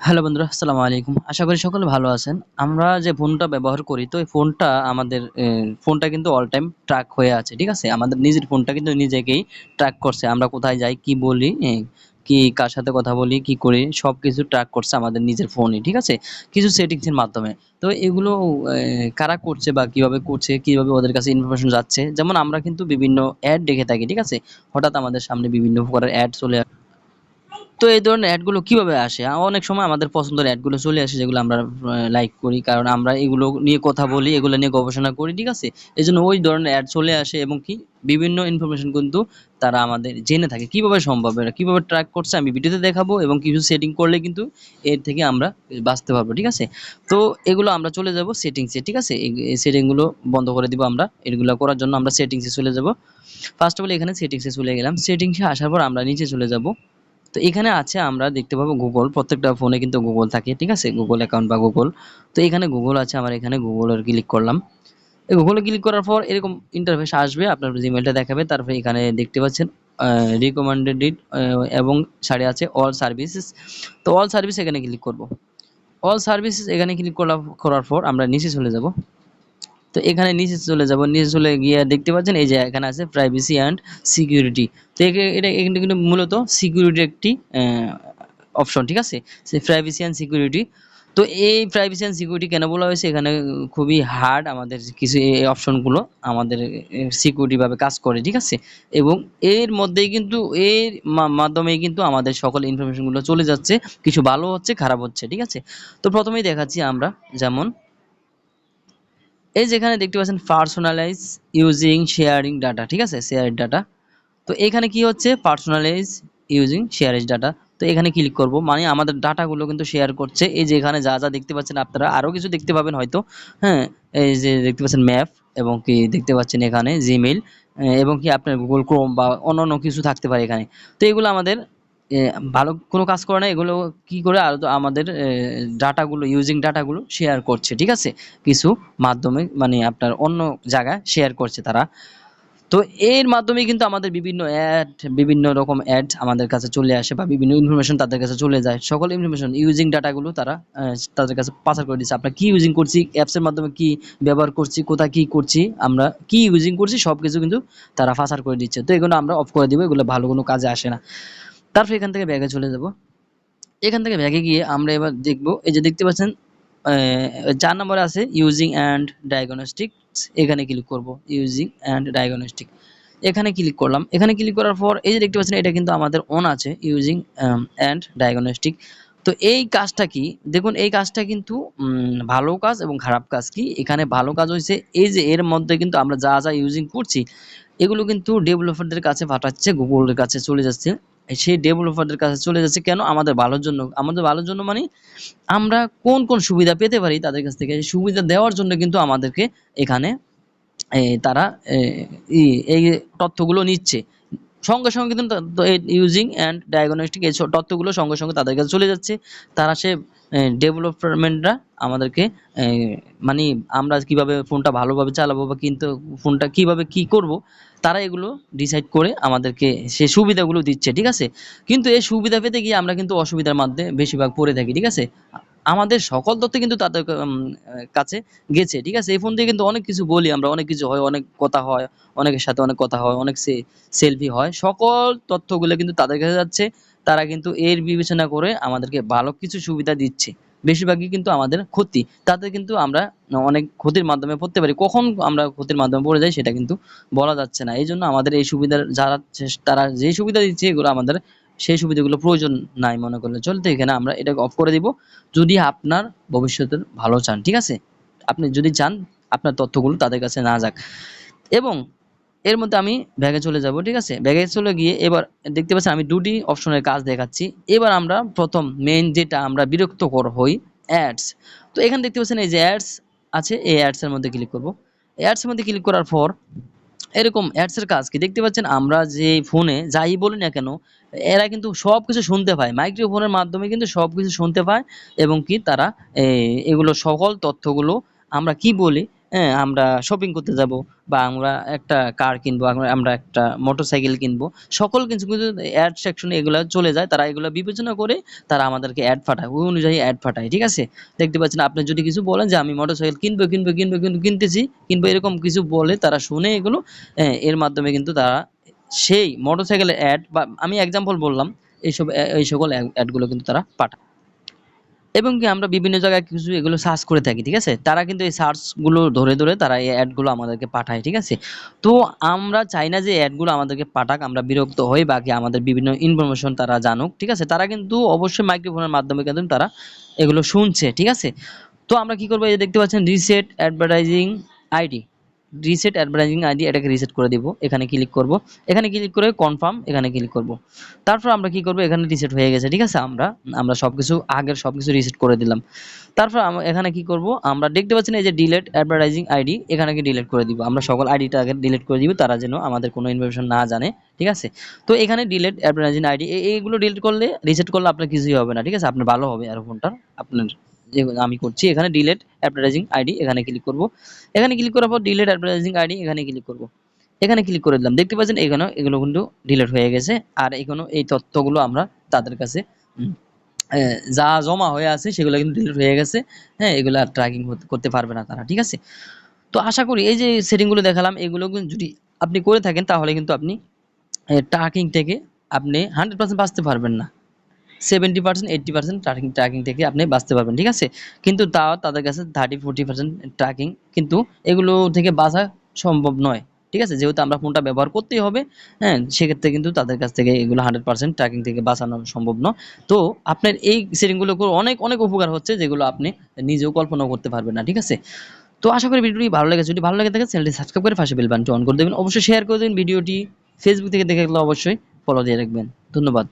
Hello বন্ধুরা, আসসালামু আলাইকুম। আশা করি সকলে ভালো আছেন। আমরা যে ফোনটা ব্যবহার করি, তো এই ফোনটা আমাদের ফোনটা কিন্তু অল টাইম ট্র্যাক হয়ে আছে, ঠিক আছে? আমাদের নিজের ফোনটা কিন্তু নিজেকেই ট্র্যাক করছে। আমরা কোথায় যাই, কি বলি কি কার সাথে কথা বলি, কি করি সব কিছু ট্র্যাক করছে আমাদের নিজের ফোনে, ঠিক আছে? কিছু সেটিংসের মাধ্যমে। তো এগুলো কারা করছে বা কীভাবে করছে, কীভাবে ওদের কাছে ইনফরমেশন যাচ্ছে? যেমন আমরা কিন্তু বিভিন্ন অ্যাড দেখে থাকি, ঠিক আছে? হঠাৎ আমাদের সামনে বিভিন্ন প্রকারের অ্যাড চলে তো এই ধরনের অ্যাডগুলো কীভাবে আসে? অনেক সময় আমাদের পছন্দের অ্যাডগুলো চলে আসে যেগুলো আমরা লাইক করি। কারণ আমরা এগুলো নিয়ে কথা বলি, এগুলো নিয়ে গবেষণা করি, ঠিক আছে? এই জন্য ওই ধরনের অ্যাড চলে আসে এবং কি বিভিন্ন ইনফরমেশন কিন্তু তারা আমাদের জেনে থাকে। কীভাবে সম্ভব এটা কীভাবে ট্র্যাক করছে? আমি ভিডিওতে দেখাবো এবং কিছু সেটিং করলে কিন্তু এর থেকে আমরা বাঁচতে পারব, ঠিক আছে? তো এগুলো আমরা চলে যাব সেটিংসে ঠিক আছে? এই সেটিংগুলো বন্ধ করে দিব আমরা। এগুলো করার জন্য আমরা সেটিংসে চলে যাব। ফার্স্ট অফ অল এখানে সেটিংসে চলে গেলাম। সেটিংসে আসার পর আমরা নিচে চলে যাব। তো এখানে আছে, আমরা দেখতে পাবো গুগল প্রত্যেকটা ফোনে কিন্তু গুগল থাকে, ঠিক আছে? গুগল অ্যাকাউন্ট বা গুগল তো এখানে গুগল আছে, আমার এখানে গুগলের ক্লিক করলাম। গুগলে ক্লিক করার পর এরকম ইন্টারফেস আসবে, আপনার জিমেলটা দেখাবে, তারপরে এখানে দেখতে পাচ্ছেন রিকমেন্ডেড এবং সাড়ে আছে অল সার্ভিসেস তো অল সার্ভিস এখানে ক্লিক করব। অল সার্ভিসেস এখানে ক্লিক করার পর আমরা নিচে চলে যাব। তো এখানে নিচে চলে যাব। নিচে চলে গিয়ে দেখতে পাচ্ছেন, এই যে এখানে আছে প্রাইভেসি অ্যান্ড সিকিউরিটি তো এটা এখানে কিন্তু মূলত সিকিউরিটি একটি অপশন ঠিক আছে? সে প্রাইভেসি অ্যান্ড সিকিউরিটি তো এই প্রাইভেসি অ্যান্ড সিকিউরিটি কেন বলা হয়েছে? এখানে খুবই হার্ড আমাদের কিছু এই অপশনগুলো আমাদের সিকিউরিটিভাবে কাজ করে, ঠিক আছে? এবং এর মধ্যেই কিন্তু, এর মাধ্যমেই কিন্তু আমাদের সকল ইনফরমেশনগুলো চলে যাচ্ছে। কিছু ভালো হচ্ছে, খারাপ হচ্ছে, ঠিক আছে? তো প্রথমেই দেখাচ্ছি আমরা যেমন এই যেখানে দেখতে পাচ্ছেন পার্সোনালাইজ ইউজিং শেয়ারিং ডাটা ঠিক আছে? শেয়ার ডাটা তো এখানে কি হচ্ছে? পার্সোনালাইজ ইউজিং শেয়ারেজ ডাটা তো এখানে ক্লিক করব মানে আমাদের ডাটাগুলো কিন্তু শেয়ার করছে। এই যে এখানে যা যা দেখতে পাচ্ছেন আপনারা আরও কিছু দেখতে পাবেন হয়তো। হ্যাঁ এই যে দেখতে পাচ্ছেন ম্যাপ এবং কি দেখতে পাচ্ছেন এখানে জিমেইল এবং কি আপনার গুগল ক্রোম বা অন্য অন্য কিছু থাকতে পারে এখানে। তো এগুলো আমাদের ভালো কোনো কাজ করে না, এগুলো কি করে আর আমাদের ডাটাগুলো ইউজিং ডাটাগুলো শেয়ার করছে, ঠিক আছে? কিছু মাধ্যমে মানে আপনার অন্য জায়গায় শেয়ার করছে তারা। তো এর মাধ্যমে কিন্তু আমাদের বিভিন্ন অ্যাড বিভিন্ন রকম অ্যাড আমাদের কাছে চলে আসে বা বিভিন্ন ইনফরমেশন তাদের কাছে চলে যায়। সকল ইনফরমেশন ইউজিং ডাটাগুলো তারা তাদের কাছে পাচার করে দিচ্ছে। আমরা কি ইউজিং করছি অ্যাপসের মাধ্যমে কি ব্যবহার করছি, কোথায় কি করছি, আমরা কি ইউজিং করছি সব কিছু কিন্তু তারা পাচার করে দিচ্ছে। তো এগুলো আমরা অফ করে দিব, এগুলো ভালো কোনো কাজে আসে না। তারপর এখান থেকে ব্যাগে চলে যাব। এখান থেকে ব্যাগে গিয়ে আমরা এবার দেখব, এই যে দেখতে পাচ্ছেন চার নম্বরে আছে ইউজিং অ্যান্ড ডায়াগনস্টিক এখানে ক্লিক করব ইউজিং অ্যান্ড ডায়াগনস্টিক এখানে ক্লিক করলাম। এখানে ক্লিক করার পর এই যে দেখতে পাচ্ছেন, এটা কিন্তু আমাদের অন আছে ইউজিং অ্যান্ড ডায়াগনস্টিক তো এই কাজটা কি? দেখুন, এই কাজটা কিন্তু ভালো কাজ এবং খারাপ কাজ কি? এখানে ভালো কাজ হয়েছে, এই যে এর মধ্যে কিন্তু আমরা যা যা ইউজিং করছি, এগুলো কিন্তু ডেভেলপারদের কাছে পাঠাচ্ছে গুগলের কাছে চলে যাচ্ছে। সেই ডেভেলপারদের কাছে চলে যাচ্ছে কেন? আমাদের ভালোর জন্য। আমাদের ভালোর জন্য মানে আমরা কোন কোন সুবিধা পেতে পারি তাদের কাছ থেকে? সুবিধা দেওয়ার জন্য কিন্তু আমাদেরকে এখানে তারা এই তথ্যগুলো নিচ্ছে। সঙ্গে সঙ্গে কিন্তু ইউজিং অ্যান্ড ডায়াগনস্টিক এই তথ্যগুলো সঙ্গে সঙ্গে তাদের কাছে চলে যাচ্ছে। তারা সে ডেভেলপমেন্টরা আমাদেরকে মানে আমরা কীভাবে ফোনটা ভালোভাবে চালাবো বা কিন্তু ফোনটা কীভাবে কি করব, তারা এগুলো ডিসাইড করে আমাদেরকে সে সুবিধাগুলো দিচ্ছে, ঠিক আছে? কিন্তু এই সুবিধা পেতে গিয়ে আমরা কিন্তু অসুবিধার মধ্যে বেশিরভাগ পড়ে থাকি, ঠিক আছে? আমাদের সকল তথ্য কিন্তু তাদের কাছে গেছে, ঠিক আছে? এই ফোন দিয়ে কিন্তু অনেক কিছু বলি আমরা, অনেক কিছু হয়, অনেক কথা হয়, অনেকের সাথে অনেক কথা হয়, অনেক সেলফি হয়, সকল তথ্যগুলো কিন্তু তাদের কাছে যাচ্ছে। তারা কিন্তু এর বিবেচনা করে আমাদেরকে ভালো কিছু সুবিধা দিচ্ছে। বেশিরভাগই কিন্তু আমাদের ক্ষতি। তাতে কিন্তু আমরা অনেক ক্ষতির মাধ্যমে পড়তে পারি। কখন আমরা ক্ষতির মাধ্যমে পড়ে যাই সেটা কিন্তু বলা যাচ্ছে না। এই জন্য আমাদের এই সুবিধার যারা তারা যে সুবিধা দিচ্ছে এগুলো আমাদের সেই সুবিধাগুলো প্রয়োজন নাই মনে করলে। চলতে এখানে আমরা এটাকে অফ করে দিব। যদি আপনার ভবিষ্যতের ভালো চান, ঠিক আছে? আপনি যদি চান, আপনার তথ্যগুলো তাদের কাছে না যাক। এবং এর মধ্যে আমি ব্যাগে চলে যাব, ঠিক আছে? ব্যাগে চলে গিয়ে এবার দেখতে পাচ্ছেন আমি দুটি অপশনের কাজ দেখাচ্ছি। এবার আমরা প্রথম মেইন যেটা আমরা বিরক্তকর হই অ্যাডস তো এখানে দেখতে পাচ্ছেন এই যে অ্যাডস আছে, এই অ্যাডসের মধ্যে ক্লিক করব। অ্যাডসের মধ্যে ক্লিক করার পর এরকম অ্যাডসের কাজ কি? দেখতে পাচ্ছেন আমরা যে ফোনে যাই বলি না কেন, এরা কিন্তু সব কিছু শুনতে পায়। মাইক্রোফোনের মাধ্যমে কিন্তু সব কিছু শুনতে পায় এবং কি তারা এগুলো সকল তথ্যগুলো আমরা কি বলি হ্যাঁ আমরা শপিং করতে যাব বা আমরা একটা কার কিনবো আমরা- একটা মোটরসাইকেল কিনবো। সকল কিছু কিন্তু অ্যাড সেকশনে এগুলা চলে যায় তারা এগুলো বিবেচনা করে তারা আমাদেরকে অ্যাড পাঠায় ওই অনুযায়ী অ্যাড পাঠায় ঠিক আছে? দেখতে পাচ্ছেন আপনি যদি কিছু বলেন যে আমি মোটরসাইকেল কিনবো কিনবো কিনবো কিন্তু কিনতেছি কিনবো এরকম কিছু বলে তারা শুনে এগুলো হ্যাঁ, এর মাধ্যমে কিন্তু তারা সেই মোটরসাইকেলের অ্যাড বা আমি এক্সাম্পল বললাম এইসব এই সকল অ্যাডগুলো কিন্তু তারা পাঠায়। এবং কি আমরা বিভিন্ন জায়গায় কিছু এগুলো সার্চ করে থাকি, ঠিক আছে? তারা কিন্তু এই সার্চগুলো ধরে ধরে তারা এই অ্যাডগুলো আমাদেরকে পাঠায়, ঠিক আছে? তো আমরা চাই না যে অ্যাডগুলো আমাদেরকে পাঠাক, আমরা বিরক্ত হই, বাকি আমাদের বিভিন্ন ইনফরমেশন তারা জানুক, ঠিক আছে? তারা কিন্তু অবশ্যই মাইক্রোফোনের মাধ্যমে কিন্তু তারা এগুলো শুনছে, ঠিক আছে? তো আমরা কি করব? এই দেখতে পাচ্ছেন reset advertising ID reset advertising ID এটাকে রিসেট করে দিব। এখানে ক্লিক করব। এখানে ক্লিক করে কনফার্ম এখানে ক্লিক করব। তারপর আমরা কি করব? এখানে রিসেট হয়ে গেছে, ঠিক আছে? আমরা আমরা সবকিছু, আগের সবকিছু রিসেট করে দিলাম। তারপর এখানে কি করব? আমরা দেখতে পাচ্ছেন এই যে ডিলেট অ্যাডভার্টাইজিং আইডি এখানে কি ডিলিট করে দিব? আমরা সকল আইডিটা আগে ডিলিট করে দিব, তারা যেন আমাদের কোনো ইনফরমেশন না জানে, ঠিক আছে? তো এখানে ডিলেট অ্যাডভার্টাইজিং আইডি এইগুলো ডিলিট করলে রিসেট করলে আপনার কিছুই হবে না, ঠিক আছে? আপনার ভালো হবে আর ফোনটা আপনার। যে আমি করছি, এখানে ডিলেট অ্যাডভার্টাইজিং আইডি এখানে ক্লিক করব। এখানে ক্লিক করার পর ডিলেট অ্যাডভার্টাইজিং আইডি এখানে ক্লিক করব। এখানে ক্লিক করে দিলাম। দেখতে পাচ্ছেন, এখানে, এগুলো কিন্তু ডিলিট হয়ে গেছে। আর এখানে এই তথ্যগুলো আমরা তাদের কাছে যা জমা হয়ে আছে সেগুলো কিন্তু ডিলিট হয়ে গেছে। হ্যাঁ এগুলো আর ট্র্যাকিং করতে পারবে না তারা, ঠিক আছে? তো আশা করি এই যে সেটিংগুলো দেখালাম, এগুলো যদি আপনি করে থাকেন তাহলে কিন্তু আপনি ট্র্যাকিং থেকে আপনি হান্ড্রেড পার্সেন্ট বাঁচতে পারবেন না। Seventy percent eighty percent tracking tracking থেকে আপনি বাঁচতে পারবেন, ঠিক আছে? কিন্তু তাও তাদের কাছে থার্টি ফোর্টি পার্সেন্ট ট্র্যাকিং কিন্তু এগুলো থেকে বাঁচা সম্ভব নয়, ঠিক আছে? যেহেতু আমরা ফোনটা ব্যবহার করতেই হবে হ্যাঁ? সেক্ষেত্রে কিন্তু তাদের কাছ থেকে এগুলো হান্ড্রেড পার্সেন্ট ট্র্যাকিং থেকে বাঁচানো সম্ভব নয়। তো আপনার এই সেটিংগুলো করে অনেক অনেক উপকার হচ্ছে যেগুলো আপনি নিজেও কল্পনাও করতে পারবেন না, ঠিক আছে? তো আশা করি ভিডিওটি ভালো লেগেছে। যদি ভালো লেগে থাকে, চ্যানেলটি সাবস্ক্রাইব করে পাশে বেল অন করে দেবেন। অবশ্যই শেয়ার করে দেবেন ভিডিওটি। ফেসবুক থেকে দেখে গেলে অবশ্যই ফলো দিয়ে রাখবেন। ধন্যবাদ।